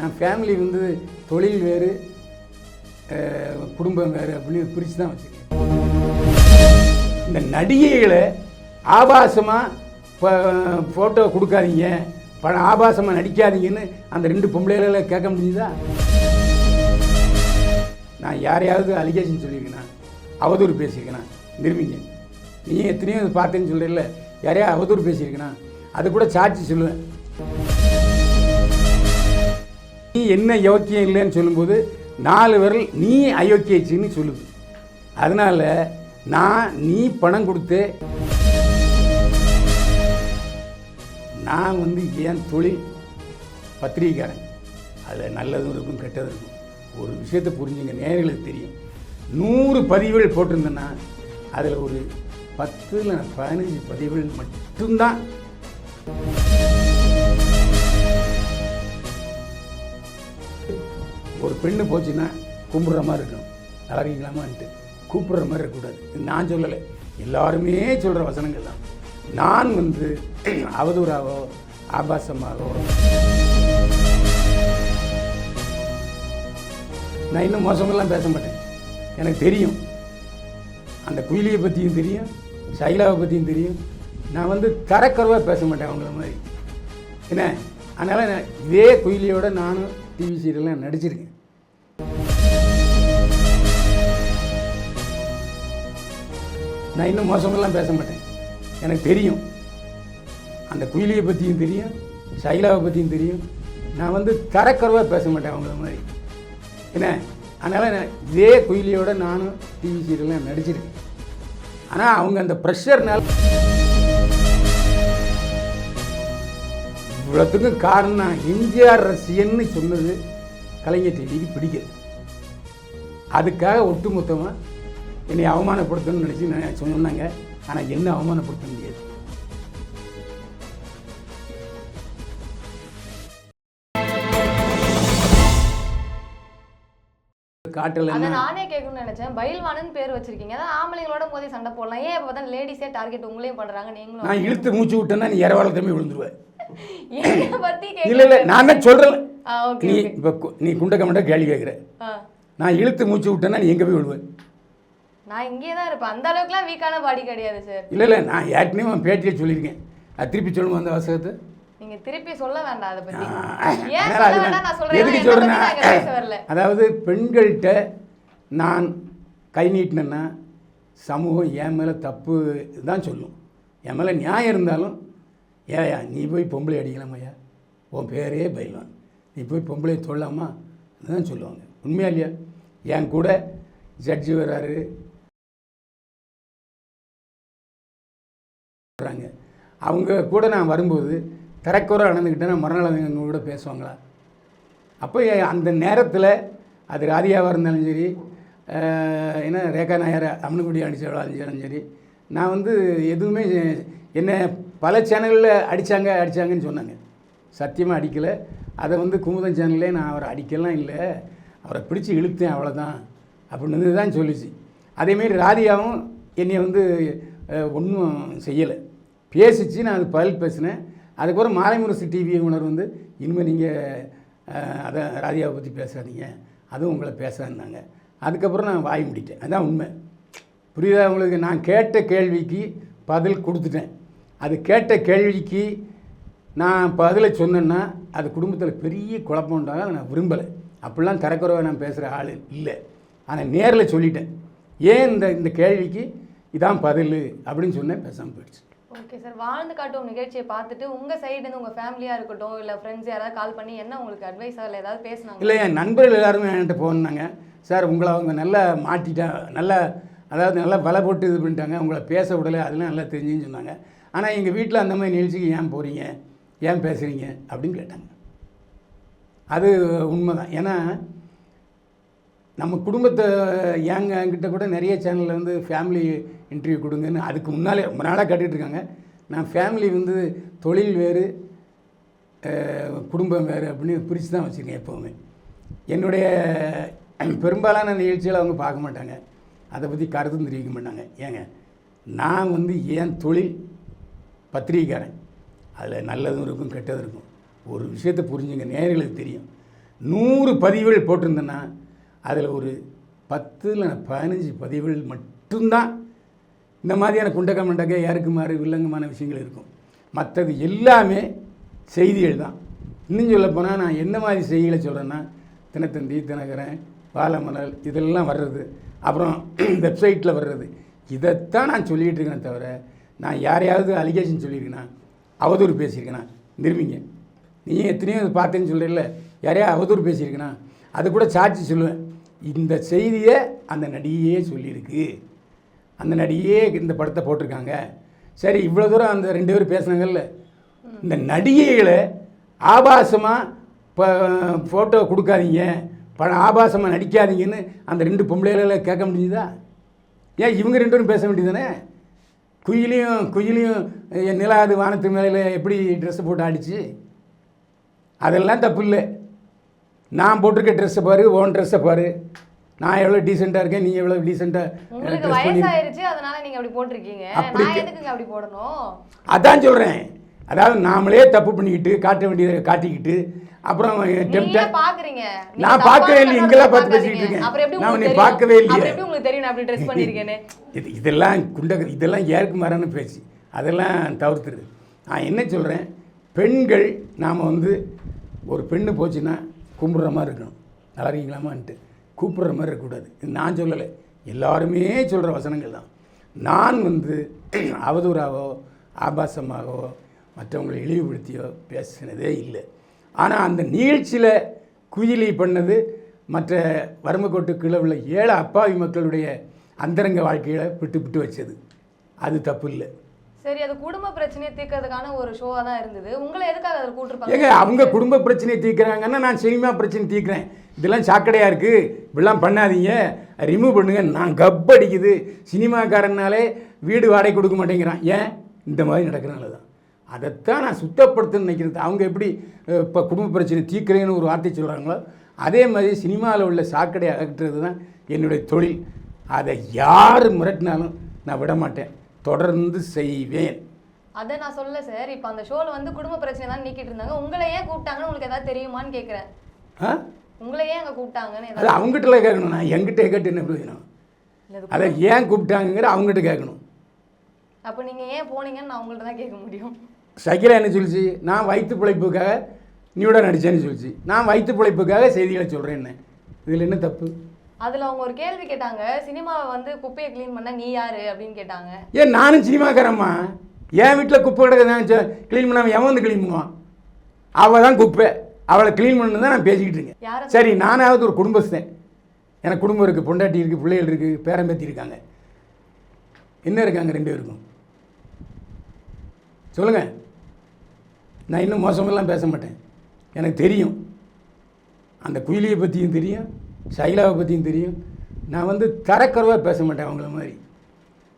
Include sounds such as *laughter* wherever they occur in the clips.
நான் ஃபேமிலி வந்து தொழில் வேறு குடும்பம் வேறு அப்படின்னு பிரித்து தான் வச்சுருக்கேன். இந்த நடிகைகளை ஆபாசமாக ஃபோட்டோ கொடுக்காதீங்க படம் ஆபாசமாக நடிக்காதீங்கன்னு அந்த ரெண்டு பொம்பளைகளை கேட்க முடியுதா நான் யாரையாவது அலிகேஷன் சொல்லியிருக்கேனா? அவதூறு பேசியிருக்கேனா? நிரூபிங்க நீ எத்தனையோ பார்த்தேன்னு சொல்கிறீல்ல யாரையா அவதூறு பேசியிருக்கேனா? அது கூட சாட்சி சொல்லுவேன். நீ என்ன யோக்கியம் இல்லைன்னு சொல்லும்போது நாலு விரல் நீ அயோக்கியச்சின்னு சொல்லுது. அதனால நான் நீ பணம் கொடுத்து நான் வந்து என் தொழில் பத்திரிகைக்காரன். அதில் நல்லதும் இருக்கும் கெட்டதும் இருக்கும். ஒரு விஷயத்தை புரிஞ்சுங்க நேர்களுக்கு தெரியும். நூறு பதிவுகள் போட்டிருந்தேன்னா அதில் ஒரு பத்து இல்லை பதினஞ்சு பதிவுகள் மட்டும்தான். ஒரு பெண்ணு போச்சுன்னா கும்பிட்ற மாதிரி இருக்கணும். நல்லா இருக்கீங்களாமான்ட்டு கூப்பிடுற மாதிரி இருக்கக்கூடாது. நான் சொல்லலை. எல்லாருமே சொல்கிற வசனங்கள் தான். நான் வந்து அவதூறாவோ ஆபாசமாகவோ நான் இன்னும் மோசமெல்லாம் பேச மாட்டேன். எனக்கு தெரியும். அந்த குயிலியை பற்றியும் தெரியும் சைலாவை பற்றியும் தெரியும். நான் வந்து தரக்குறவாக பேச மாட்டேன் அவங்கள மாதிரி. என்ன? அதனால் இதே குயிலியோட நானும் டிவி சீரியல்லாம் நடிச்சிருக்கேன். நான் இன்னும் மோசமெல்லாம் பேச மாட்டேன். எனக்கு தெரியும். அந்த குயிலியை பற்றியும் தெரியும் சைலாவை பற்றியும் தெரியும். நான் வந்து தரக்குறவாக பேச மாட்டேன் அவங்கள மாதிரி. என்ன? அதனால் நான் இதே குயிலியோட நானும் டிவி சீரியல்லாம் நடிச்சிருக்கேன். ஆனால் அவங்க அந்த ப்ரெஷர்னால இவ்வளோத்துக்கும் காரணம் எம்ஜிஆர் ரசிகன்னு சொன்னது கலைஞர் டிவிக்கு பிடிக்கல. அதுக்காக ஒட்டுமொத்தமாக என்னை அவமானப்படுத்தணும்னு நினச்சி நான் சொன்னாங்க ஆனால் என்ன அவமானப்படுத்த முடியாது. காட்டில் நானே கேட்கணும்னு நினைச்சேன். பயில்வானுன்னு பேர் வச்சிருக்கீங்க. அதான் ஆம்பளைங்களோட மோதி சண்டை போடலாம். ஏன் இப்ப பார்த்தா லேடிஸே டார்கெட் உங்களையும் பண்றாங்க நீங்களும் நான் இழுத்து மூச்சு விட்டேன்னா நீ இரவால தம்பி விழுந்துருவேன் *laughs* என்ன பத்தி இல்லை இல்லை நான் தான் சொல்கிறேன் ஆ ஓகே நீ இப்போ நீ குண்டக்க மட்டும் கேள்வி கேட்குற நான் இழுத்து மூச்சு விட்டேன்னா நீ எங்கே போய் விழுவேன் நான் இங்கே தான் இருப்பேன். அந்த அளவுக்குலாம் வீக்கான பாடி கிடையாது சார் இல்லை இல்லை நான் ஏற்கனவே அவன் பேட்டியை சொல்லியிருக்கேன். அது திருப்பி சொல்லுமா அந்த வாசகத்தை? நீங்க திருப்பி சொல்ல வேண்டாம் அதை ஏன் சொல்ல வேண்டாம் நான் சொல்றேன். எதுக்கு வரல அதாவது பெண்கள்கிட்ட நான் கை நீட்டினேன்னா சமூகம் என் மேலே தப்பு தான் சொல்லும். என் மேலே நியாயம் இருந்தாலும் ஏயா நீ போய் பொம்பளை அடிக்கலாமையா உன் பேரே பயில்வான் நீ போய் பொம்பளை தொல்லாமா? தான் சொல்லுவாங்க. உண்மையா இல்லையா? என் கூட ஜட்ஜி வர்றாரு வர்றாங்க அவங்க கூட நான் வரும்போது தரக்குறை நடந்துக்கிட்டேன்னா மறுநாள் அவங்க கூட பேசுவாங்களா? அப்போ அந்த நேரத்தில் அது ராதியாவாக இருந்தாலும் சரி ஏன்னா என்ன ரேகா நாயர் அம்மனுக்குடி அடித்தாலும் சரி நான் வந்து எதுவுமே என்ன பல சேனலில் அடித்தாங்க அடித்தாங்கன்னு சொன்னாங்க. சத்தியமாக அடிக்கலை. அதை வந்து குமுதம் சேனல்லே நான் அவரை அடிக்கலாம் இல்லை. அவரை பிடிச்சி இழுத்தேன் அவ்வளோதான் அப்படின்னு தான் சொல்லிச்சு. அதேமாரி ராதியாவும் என்னை வந்து ஒன்றும் செய்யலை. பேசிச்சு நான் அது பதில் பேசினேன். அதுக்கப்புறம் மாலைமுரசு டிவி உணர் வந்து இனிமேல் நீங்கள் அதை ராதியாவை பற்றி பேசாதீங்க. அதுவும் உங்களை பேசாதுனாங்க அதுக்கப்புறம் நான் வாய் முடிட்டேன். அதுதான் உண்மை. புரியுதா உங்களுக்கு? நான் கேட்ட கேள்விக்கு பதில் கொடுத்துட்டேன். அது கேட்ட கேள்விக்கு நான் பதிலை சொன்னேன்னா அது குடும்பத்தில் பெரிய குழப்பம் உண்டாக நான் விரும்பலை. அப்படிலாம் தரக்குறைவாக நான் பேசுகிற ஆள் இல்லை. ஆனால் நேரில் சொல்லிட்டேன். ஏன் இந்த இந்த கேள்விக்கு இதான் பதில் அப்படின்னு சொன்னேன் பேசாமல் போயிடுச்சு. ஓகே சார் வாழ்ந்து காட்டும் நிகழ்ச்சியை பார்த்துட்டு உங்க சைடு இருந்து உங்க ஃபேமிலியா இருக்கட்டும் இல்ல ஃப்ரெண்ட்ஸ் யாராவது கால் பண்ணி என்ன உங்களுக்கு அட்வைஸா இல்ல ஏதாவது பேசுனாங்க இல்லை என் நண்பர்கள் எல்லாருமே என்கிட்ட போனாங்க. சார் உங்களை அவங்க நல்லா மாட்டிட்டா நல்லா அதாவது நல்லா வலை போட்டு இது பண்ணிட்டாங்க உங்களை பேச விடலை அதெல்லாம் நல்லா தெரிஞ்சுன்னு சொன்னாங்க. ஆனால் எங்கள் வீட்டில் அந்த மாதிரி நிகழ்ச்சிக்கு ஏன் போகிறீங்க ஏன் பேசுகிறீங்க அப்படின்னு கேட்டாங்க. அது உண்மைதான். ஏன்னா நம்ம குடும்பத்தை ஏங்க என்கிட்ட கூட நிறைய சேனலில் வந்து ஃபேமிலி இன்டர்வியூ கொடுங்கன்னு அதுக்கு முன்னாலே ரொம்ப நாளாக கேட்டுட்டு இருக்காங்க. நான் ஃபேமிலி வந்து தொழில் வேறு குடும்பம் வேறு அப்படின்னு பிரித்து தான் வச்சுருக்கேன் எப்போவுமே. என்னுடைய பெரும்பாலான நிகழ்ச்சிகளை அவங்க பார்க்க மாட்டாங்க. அதை பற்றி கருத்தும் தெரிவிக்க மாட்டாங்க. ஏங்க நான் வந்து என் தொழில் பத்திரிகைக்காரன். அதில் நல்லதும் இருக்கும் கெட்டதும் இருக்கும். ஒரு விஷயத்தை புரிஞ்சுங்க நேர்களுக்கு தெரியும். நூறு பதிவுகள் போட்டிருந்தேன்னா அதில் ஒரு பத்து இல்லை பதினஞ்சு பதிவுகள் மட்டும்தான் இந்த மாதிரியான குண்டக்க மண்டக்க யாருக்குமாறு வில்லங்கமான விஷயங்கள் இருக்கும். மற்றது எல்லாமே செய்திகள் தான். இன்னும் சொல்லப்போனால் நான் என்ன மாதிரி செய்திகளை சொல்கிறேன்னா தினத்தந்தி தினகரன் பாலமலர் இதெல்லாம் வர்றது அப்புறம் *clears throat* வெப்சைட்டில் வர்றது. இதைத்தான் நான் சொல்லிகிட்டு இருக்கேனே தவிர நான் யாரையாவது அலிகேஷன் சொல்லியிருக்கேனா? அவதூறு பேசியிருக்கேனா? நிரும்பிங்க நீ எத்தனையோ பார்த்தேன்னு சொல்கிறீல்ல யாரையா அவதூறு பேசியிருக்கேனா? அது கூட சாட்சி சொல்லுவேன். இந்த செய்தியை அந்த நடிகையே சொல்லியிருக்கு. அந்த நடிகையே இந்த படத்தை போட்டிருக்காங்க. சரி இவ்வளோ தூரம் அந்த ரெண்டு பேரும் பேசுனாங்கல்ல. இந்த நடிகைகளை ஆபாசமாக இப்போ ஃபோட்டோ கொடுக்காதீங்க. படம் ஆபாசமாக நடிக்காதீங்கன்னு அந்த ரெண்டு பொம்பளைகளை கேட்க முடிஞ்சுதா? ஏன் இவங்க ரெண்டு பேரும் பேச வேண்டியதானே குயிலையும் குயிலையும் என் நிலாது வானத்து மேலே எப்படி ட்ரெஸ்ஸை போட்டு ஆடிச்சு அதெல்லாம் தப்பு இல்லை. நான் போட்டிருக்க ட்ரெஸ்ஸை பாரு ஓன் ட்ரெஸ்ஸை பாரு. நான் எவ்வளோ டீசெண்டாக இருக்கேன் நீ எவ்வளோ டீசெண்டாக ட்ரெஸ் பண்ணி அதனால நீங்க அப்படி போட்டிருக்கீங்க. அப்படி அதான் சொல்கிறேன் அதாவது நாமளே தப்பு பண்ணிக்கிட்டு காட்ட வேண்டியதை காட்டிக்கிட்டு அப்புறம் நான் பார்க்கவே இல்லை, இங்கெல்லாம் பார்த்து. பேசிட்டு இருக்கேன். நான் தெரியும்? பார்க்கவே இல்லையே. இது இதெல்லாம் குண்டக இதெல்லாம் ஏற்கு மாறான பேச்சு. அதெல்லாம் தவிர்த்துரு. நான் என்ன சொல்கிறேன் பெண்கள் நாம் வந்து ஒரு பெண்ணு போச்சுன்னா கும்பிட்ற மாதிரி இருக்கணும். நல்லா இருக்கீங்களாமான்ட்டு. கூப்பிடுற மாதிரி இருக்கக்கூடாது. இது நான் சொல்லலை. எல்லாருமே சொல்கிற வசனங்கள் தான். நான் வந்து *clears throat* அவதூறாவோ ஆபாசமாகவோ மற்றவங்களை இழிவுபடுத்தியோ பேசினதே இல்லை. ஆனால் அந்த நிகழ்ச்சியில் குயிலி பண்ணது மற்ற வறுமைக்கோட்டு கீழே உள்ள ஏழை அப்பாவி மக்களுடைய அந்தரங்க வாழ்க்கையை விட்டு விட்டு வச்சது. அது தப்பு இல்லை. சரி அது குடும்ப பிரச்சனையை தீர்க்கறதுக்கான ஒரு ஷோவா தான் இருந்தது. உங்களை எதுக்காக அதில் ஏங்க கூட்டிருப்பாங்க அவங்க குடும்ப பிரச்சனையை தீர்க்குறாங்கன்னா நான் சினிமா பிரச்சனை தீர்க்குறேன். இதெல்லாம் சாக்கடையாக இருக்குது இப்படிலாம் பண்ணாதீங்க. ரிமூவ் பண்ணுங்க. நான் கப் அடிக்குது. சினிமாக்காரனாலே வீடு வாடகை கொடுக்க மாட்டேங்கிறான். ஏன்? இந்த மாதிரி நடக்கிறனால தான் அதைத்தான் நான் சுத்தப்படுத்தணும்னு நினைக்கிறது. அவங்க எப்படி இப்போ குடும்ப பிரச்சனை தீர்க்குறேன்னு ஒரு வார்த்தை சொல்கிறாங்களோ அதே மாதிரி சினிமாவில் உள்ள சாக்கடை அகற்றுறது தான் என்னுடைய தொழில். அதை யார் மிரட்டினாலும் நான் விட மாட்டேன். தொடர்ந்து செய்வேன். அதை நான் சொல்ல சார் இப்போ அந்த ஷோல வந்து குடும்ப பிரச்சனை தான் நீக்கிட்டு இருந்தாங்க. உங்களை ஏன் கூப்பிட்டாங்கன்னு உங்களுக்கு ஏதாவது தெரியுமான்னு கேட்குறேன் ஆ? உங்களை ஏன் அங்கே கூப்பிட்டாங்கன்னு அது ஏதாவது அவங்ககிட்டல கேட்கணும். நான் என்கிட்ட கேட்டு என்ன பிரயோஜனம்? அது ஏன் கூப்பிட்டாங்கிற அவங்ககிட்ட கேட்கணும். அப்போ நீங்க ஏன் போனீங்கன்னு நான் உங்கள்ட்ட தான் கேட்க முடியும். சகிலா என்ன சொல்லிச்சு? நான் வயிற்று பிழைப்புக்காக நியூட நடித்தேன்னு சொல்லிச்சு. நான் வயிற்று பிழைப்புக்காக செய்திகளை சொல்கிறேன்னு இதில் என்ன தப்பு? அதுல அவங்க ஒரு கேள்வி கேட்டாங்க. சினிமாவை வந்து குப்பையை க்ளீன் பண்ண நீ யாரு அப்படின்னு கேட்டாங்க. ஏன் நானும் சினிமாக்காரம்மா? என் வீட்டில் குப்பை கிடக்க நான் க்ளீன் பண்ணாமல் எவன் வந்து க்ளீன் பண்ணுவான்? அவள் தான் குப்பை. அவளை க்ளீன் பண்ணு தான் நான் பேசிக்கிட்டு இருக்கேன். சரி நானாவது ஒரு குடும்பஸ்தன். எனக்கு குடும்பம் இருக்குது பொண்டாட்டி இருக்குது பிள்ளைகள் இருக்குது பேரம்பேத்தி இருக்காங்க என்ன இருக்காங்க ரெண்டு பேருக்கும்? சொல்லுங்கள் நான் இன்னும் மோசமெல்லாம் பேச மாட்டேன். எனக்கு தெரியும். அந்த குயிலியை பற்றியும் தெரியும். சைலாவை பற்றியும் தெரியும். நான் வந்து தரக்குறவாக பேச மாட்டேன் அவங்கள மாதிரி.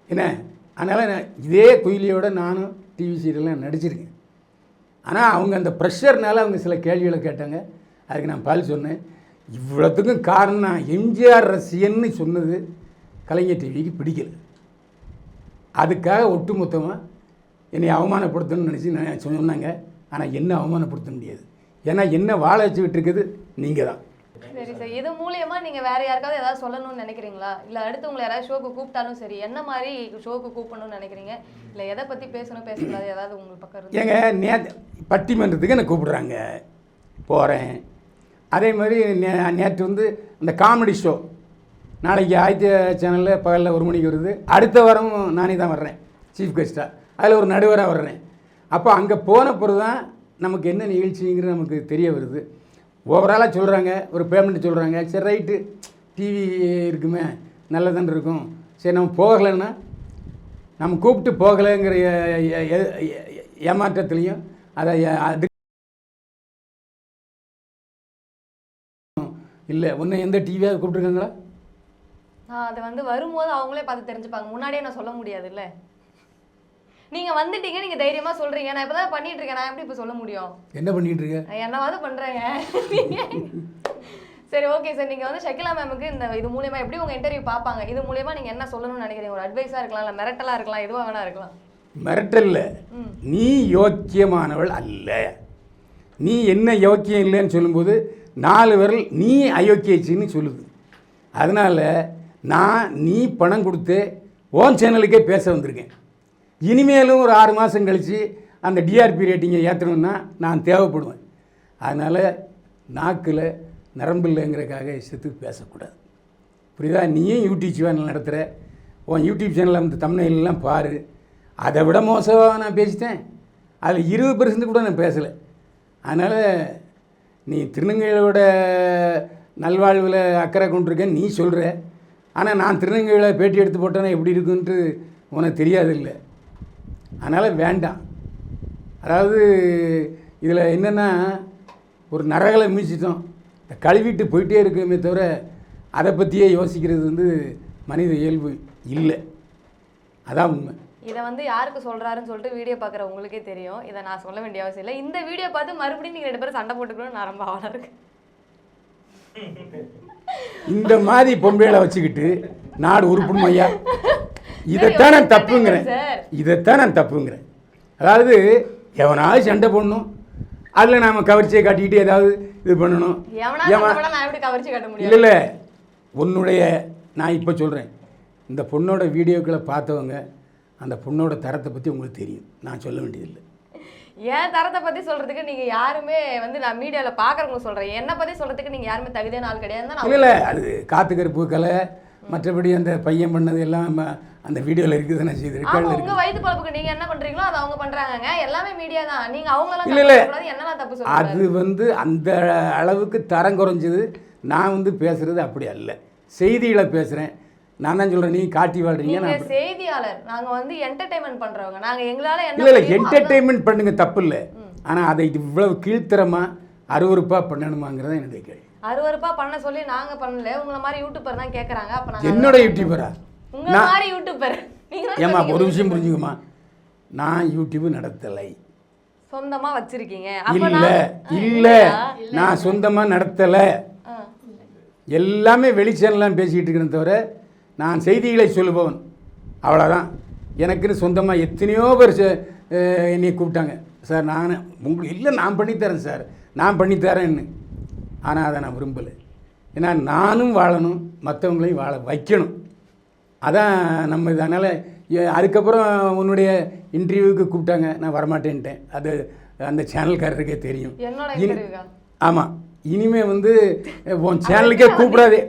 என்ன? அதனால் நான் இதே குயிலியோட நானும் டிவி சீரியல்லாம் நடிச்சிருக்கேன். ஆனால் அவங்க அந்த ப்ரெஷர்னால அவங்க சில கேள்விகளை கேட்டாங்க. அதுக்கு நான் பதில் சொன்னேன். இவ்வளோத்துக்கும் காரணம் எம்ஜிஆர் ரசிகன்னு சொன்னது கலைஞர் டிவிக்கு பிடிக்கல. அதுக்காக ஒட்டுமொத்தமாக என்னை அவமானப்படுத்தணும்னு நினச்சி நான் சொன்னாங்க. ஆனால் என்ன அவமானப்படுத்த முடியாது. ஏன்னா என்ன வாழ வச்சுக்கிட்டு இருக்குது நீங்கள் தான். சரி சரி. இது மூலியமா நீங்க வேற யாருக்காவது ஏதாவது சொல்லணும்னு நினைக்கிறீங்களா? இல்ல அடுத்து உங்களை யாராவது ஷோக்கு கூப்பிட்டாலும் சரி என்ன மாதிரி ஷோக்கு கூப்பிடணும்னு நினைக்கிறீங்க? இல்ல எதை பத்தி பேசணும் பேசக்கூடாது ஏதாவது உங்க பக்கம் ஏங்க நே பட்டிமன்றத்துக்கு என்னை கூப்பிடுறாங்க. போகிறேன் அதே மாதிரி நே நேற்று வந்து இந்த காமெடி ஷோ நாளைக்கு ஆதித்ய சேனலில் பகலில் ஒரு மணிக்கு வருது. அடுத்த வாரம் நானே தான் வர்றேன் சீஃப் கெஸ்ட்டாக அதில் ஒரு நடுவராக வர்றேன். அப்போ அங்கே போன பிறகு தான் நமக்கு என்ன நிகழ்ச்சிங்கிறது நமக்கு தெரிய வருது. ஓவராலாக சொல்கிறாங்க ஒரு பேமெண்ட் சொல்கிறாங்க சரி ரைட்டு டிவி இருக்குமே நல்லதான் இருக்கும். சரி நம்ம போகலைன்னா நம்ம கூப்பிட்டு போகலைங்கிற ஏமாற்றத்துலேயும் அதை அது இல்லை ஒன்று எந்த டிவியாக கூப்பிட்டுருக்காங்களா? அது வந்து வரும்போது அவங்களே பார்த்து தெரிஞ்சுப்பாங்க. முன்னாடியே நான் சொல்ல முடியாதுல்ல? நீங்க வந்துட்டீங்க நீங்க தைரியமா சொல்றீங்க. நான் இப்பதான் பண்ணிட்டு இருக்கேன். நான் எப்படி இப்ப சொல்ல முடியும்? என்ன பண்ணிட்டு இருக்க? நான் என்னவாவது பண்றேங்க. சரி ஓகே சார் நீங்க வந்து ஷக்கிலா மேமுக்கு இந்த இது மூலியமா எப்படி உங்க இன்டர்வியூ பார்ப்பாங்க? இது மூலியமா நீங்க என்ன சொல்லணும்னு நினைக்கிறீங்க? ஒரு அட்வைஸா இருக்கலாம் இல்ல மிரட்டலா இருக்கலாம் எதுவா வேணா இருக்கலாம். மிரட்டல்ல. நீ யோக்கியமானவள் அல்ல. நீ என்ன யோக்கியம் இல்லைன்னு சொல்லும்போது நாலு விரல் நீ அயோக்கியச்சின்னு சொல்லுது. அதனால் நான் நீ பணம் கொடுத்து ஓன் சேனலுக்கே பேச வந்திருக்கேன். இனிமேலும் ஒரு ஆறு மாதம் கழித்து அந்த டிஆர்பி ரேட்டிங்கை ஏற்றணும்னா நான் தேவைப்படுவேன். அதனால் நாக்கில் நரம்பு இல்லைங்கிறதுக்காக இஷ்டத்துக்கு பேசக்கூடாது. புரியுதா? நீயும் யூடியூப் சேனல் நடத்துகிற உன் யூடியூப் சேனலில் அந்த தமிழ்லாம் பாரு. அதை விட மோசமாக நான் பேசிட்டேன். அதில் இருபது பெர்சன்ட் கூட நான் பேசலை. அதனால் நீ திருநங்கைகளோட நல்வாழ்வில் அக்கறை கொண்டிருக்கேன்னு நீ சொல்கிற ஆனால் நான் திருநங்கைகளை பேட்டி எடுத்து போட்டேன்னா எப்படி இருக்குன்ட்டு உனக்கு தெரியாது இல்லை அதனால் வேண்டாம். அதாவது இதில் என்னென்னா ஒரு நரகளை மீச்சிட்டோம் இந்த கழுவிட்டு போயிட்டே இருக்குமே தவிர அதை பற்றியே யோசிக்கிறது வந்து மனித இயல்பு இல்லை. அதான் உண்மை. இதை வந்து யாருக்கு சொல்றாருன்னு சொல்லிட்டு வீடியோ பார்க்குற உங்களுக்கே தெரியும். இதை நான் சொல்ல வேண்டிய அவசியம் இல்லை. இந்த வீடியோ பார்த்து மறுபடியும் நீங்க ரெண்டு பேரும் சண்டை போட்டுக்கணும்னு நான் ரொம்ப ஆவலாக இருக்கு இந்த மாதிரி பொம்பளைகளை வச்சுக்கிட்டு நாடு உருப்படும் ஐயா. இதைத்தான் நான் தப்புங்கிறேன். இதைத்தான் நான் தப்புங்கிறேன். அதாவது எவனாவது சண்டை போடணும். அதில் நாம் கவர்ச்சியை காட்டிக்கிட்டு ஏதாவது இது பண்ணணும். இல்லை இல்லை. உன்னுடைய நான் இப்போ சொல்கிறேன் இந்த பொண்ணோட வீடியோக்களை பார்த்தவங்க அந்த பொண்ணோட தரத்தை பற்றி உங்களுக்கு தெரியும். நான் சொல்ல வேண்டியதில்லை. என் தரத்தை பத்தி சொல்றதுக்கு நீங்க யாருமே வந்து நான் மீடியால பாக்குறவங்க சொல்றேன். என்ன பத்தி சொல்றதுக்கு நீங்க யாருமே தகுதியான ஆள் கிடையாது இல்லை அது காத்து கருப்பு கலை மற்றபடி அந்த பையன் பண்ணது எல்லாம் அந்த வீடியோவில் இருக்குது தானே செய்து ரெக்கார்டில் இருக்குது வயித்து பழப்புக்கு நீங்க என்ன பண்றீங்களோ அதை அவங்க பண்றாங்கங்க. எல்லாமே மீடியா தான். நீங்க அவங்க இல்ல, இல்ல. என்னெல்லாம் தப்பு அது வந்து அந்த அளவுக்கு தரம் குறைஞ்சது. நான் வந்து பேசுகிறது அப்படி அல்ல. செய்திகளை பேசுகிறேன் நான் தான் சொல்கிறேன் நீ காட்டி வாழ்றீங்க நான் செய்தியாளர். நாங்க வந்து என்டர்டைன்மெண்ட் பண்றவங்க. நாங்க எங்களால இல்லை இல்லை என்டர்டெயின்மெண்ட் பண்ணுங்க தப்பு இல்லை. ஆனால் அதை இவ்வளவு கீழ்த்தரமாக அருவருப்பாக பண்ணணுமாங்கிறத என்னுடைய கேள்வி. அருவருப்பா பண்ண சொல்லி நாங்க பண்ணல. உங்கள மாதிரி யூடியூபர் தான் கேக்குறாங்க. அப்ப என்னோட யூடியூபரா உங்க நான் மாதிரி யூடியூபர் சொன்னீங்க ஒரு விஷயம் புரிஞ்சுக்குமா நான் யூடியூப் நடத்தலை. சொந்தமா வச்சிருக்கீங்க. இல்லை இல்லை? நான் சொந்தமாக நடத்தலை. எல்லாமே வெளிச்சேனலாம் பேசிக்கிட்டு இருக்கிறேன் தவிர நான் செய்திகளை சொல்லுபவன். அவ்வளோதான் எனக்குன்னு சொந்தமாக எத்தனையோ பேர் என்னை கூப்பிட்டாங்க. சார் நான் உங்களுக்கு இல்லை நான் பண்ணித்தரேன் சார். நான் பண்ணித்தரேன்னு ஆனால் அதை நான் விரும்பலை. ஏன்னா நானும் வாழணும் மற்றவங்களையும் வாழ வைக்கணும். அதான் நம்ம இது. அதனால் அதுக்கப்புறம் உன்னுடைய இன்டர்வியூவுக்கு கூப்பிட்டாங்க. நான் வரமாட்டேன்ட்டேன். அது அந்த சேனல்காரருக்கே தெரியும். ஆமாம் இனிமே வந்து *laughs* உன் சேனலுக்கே கூப்பிடாதே.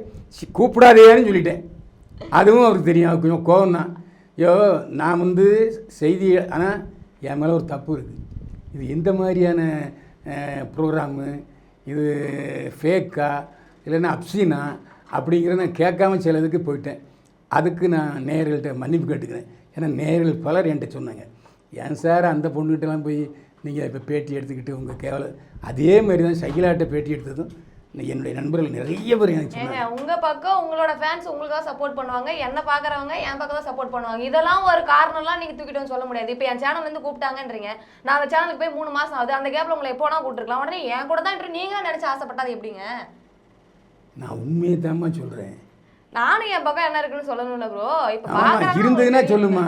கூப்பிடாதேன்னு சொல்லிட்டேன். அதுவும் அவருக்கு தெரியும். கொஞ்சம் கோவம் தான் ஐயோ நான் வந்து செய்தி ஆனால் என் மேலே ஒரு தப்பு இருக்குது இது எந்த மாதிரியான ப்ரோக்ராமு இது ஃபேக்கா இல்லைன்னா அப்சீனா அப்படிங்கிறத நான் கேட்காம சிலதுக்கு போயிட்டேன். அதுக்கு நான் நேர்கள்ட்ட மன்னிப்பு கேட்டுக்கிறேன். ஏன்னா நேர்கள் பலர் என்கிட்ட சொன்னாங்க. ஏன் சார் அந்த பொண்ணுகிட்டலாம் போய் நீங்கள் இப்போ பேட்டி எடுத்துக்கிட்டு உங்கள் கேவல அதே மாதிரி தான் சகிலாட்ட பேட்டி எடுத்ததும் என்னுடைய நண்பர்கள் நிறைய பேர் எனக்கு சொன்னாங்க. உங்க பக்கம் உங்களோட ஃபேன்ஸ் உங்களுக்கு தான் சப்போர்ட் பண்ணுவாங்க என்ன பாக்குறவங்க என் பக்கம் தான் சப்போர்ட் பண்ணுவாங்க. இதெல்லாம் ஒரு காரணம்லாம் நீங்க தூக்கிட்டு வந்து சொல்ல முடியாது. இப்போ என் சேனல்ல இருந்து கூப்பிட்டாங்கன்றீங்க. நான் அந்த சேனலுக்கு போய் மூணு மாசம் ஆகுது. அந்த கேப்ல உங்களை எப்போனா கூப்பிட்டுருக்கலாம். உடனே என் கூட தான் நீங்க நினைச்சு ஆசைப்பட்டா அது எப்படிங்க? நான் உண்மையை தாம்மா சொல்கிறேன் நானும் என் பக்கம் என்ன இருக்குன்னு சொல்லணும்ல ப்ரோ இப்போ இருந்ததுன்னா சொல்லுமா.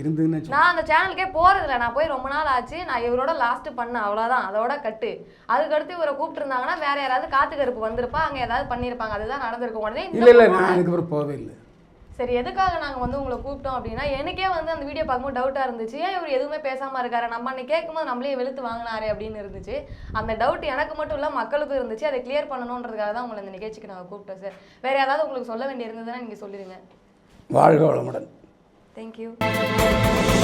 இருந்ததுன்னா சொல்லு நான் அந்த சேனலுக்கே போறதில்ல. நான் போய் ரொம்ப நாள் ஆச்சு. நான் இவரோட லாஸ்ட் பண்ணேன் அவ்வளவுதான். அதோட கட்டு அதுக்கடுத்து இவரை கூப்பிட்டு இருந்தாங்கன்னா வேற யாராவது காத்து கருப்பு வந்திருப்பா. அங்க ஏதாவது பண்ணியிருப்பாங்க அதுதான் நடந்திருக்கும். உடனே இல்லை இல்லை நான் அதுக்கப்புறம் போகவே இல்லை. சரி எதுக்காக நாங்க வந்து உங்களை கூப்பிட்டோம் அப்படின்னா எனக்கே வந்து அந்த வீடியோ பார்க்கும்போது டவுட்டா இருந்துச்சு. ஏன் இவர் எதுவுமே பேசாம இருக்காரு? நம்ம அன்னைக்கு கேட்கும்போது நம்மளே வெளுத்து வாங்கினாரு அப்படின்னு இருந்துச்சு. அந்த டவுட் எனக்கு மட்டும் இல்ல மக்களுக்கும் இருந்துச்சு. அதை கிளியர் பண்ணணுன்றதுக்காக தான் உங்களை இந்த நிகழ்ச்சிக்கு நாங்க கூப்பிட்டோம் சார் வேற ஏதாவது உங்களுக்கு சொல்ல வேண்டி இருந்ததுன்னா நீங்க சொல்லிடுங்க வாழ்க வளமுடன். Thank you.